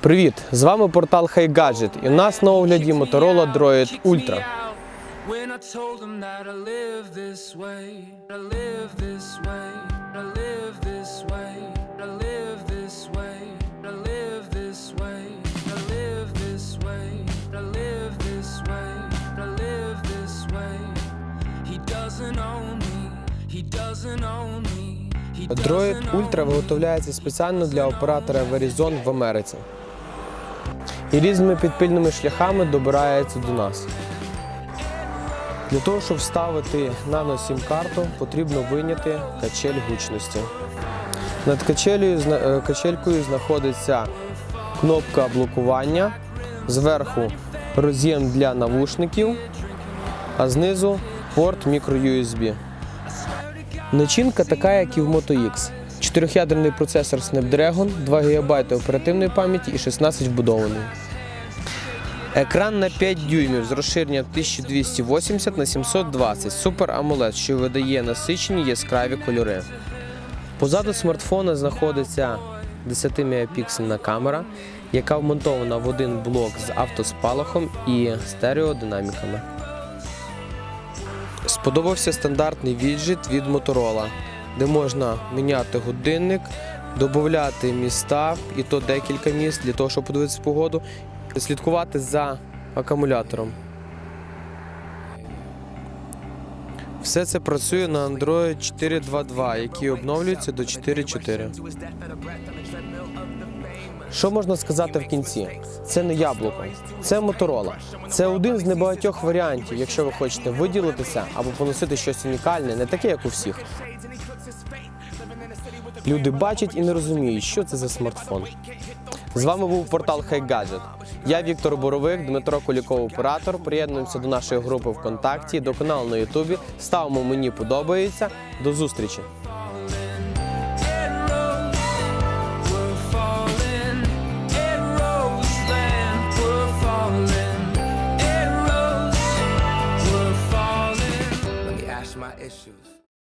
Привіт! З вами портал HiGadget і у нас на огляді Motorola Droid Ultra. Droid Ultra виготовляється спеціально для оператора Verizon в Америці. І різними підпільними шляхами добирається до нас. Для того, щоб вставити нано сім-карту, потрібно вийняти качель гучності. Над качелею, е, качелькою знаходиться кнопка блокування, зверху роз'єм для навушників, а знизу порт microUSB. Начинка така, як і в Moto X. Чотирьохядерний процесор Snapdragon, 2 ГБ оперативної пам'яті і 16 вбудованої. Екран на 5 дюймів з розширенням 1280 на 720 Super AMOLED, що видає насичені яскраві кольори. Позаду смартфона знаходиться 10-мегапіксельна камера, яка вмонтована в один блок з автоспалахом і стереодинаміками. Сподобався стандартний віджит від Motorola, де можна міняти годинник, додати міста, і то декілька міст для того, щоб подивитися погоду, слідкувати за акумулятором. Все це працює на Android 4.2.2, який обновлюється до 4.4. Що можна сказати в кінці? Це не яблуко, це Моторола. Це один з небагатьох варіантів, якщо ви хочете виділитися або поносити щось унікальне, не таке, як у всіх. Люди бачать і не розуміють, що це за смартфон. З вами був портал HiGadget. Я Віктор Боровик, Дмитро Куліков, оператор. Приєднуємося до нашої групи ВКонтакті, до каналу на Ютубі. Ставимо мені подобається. До зустрічі. issues.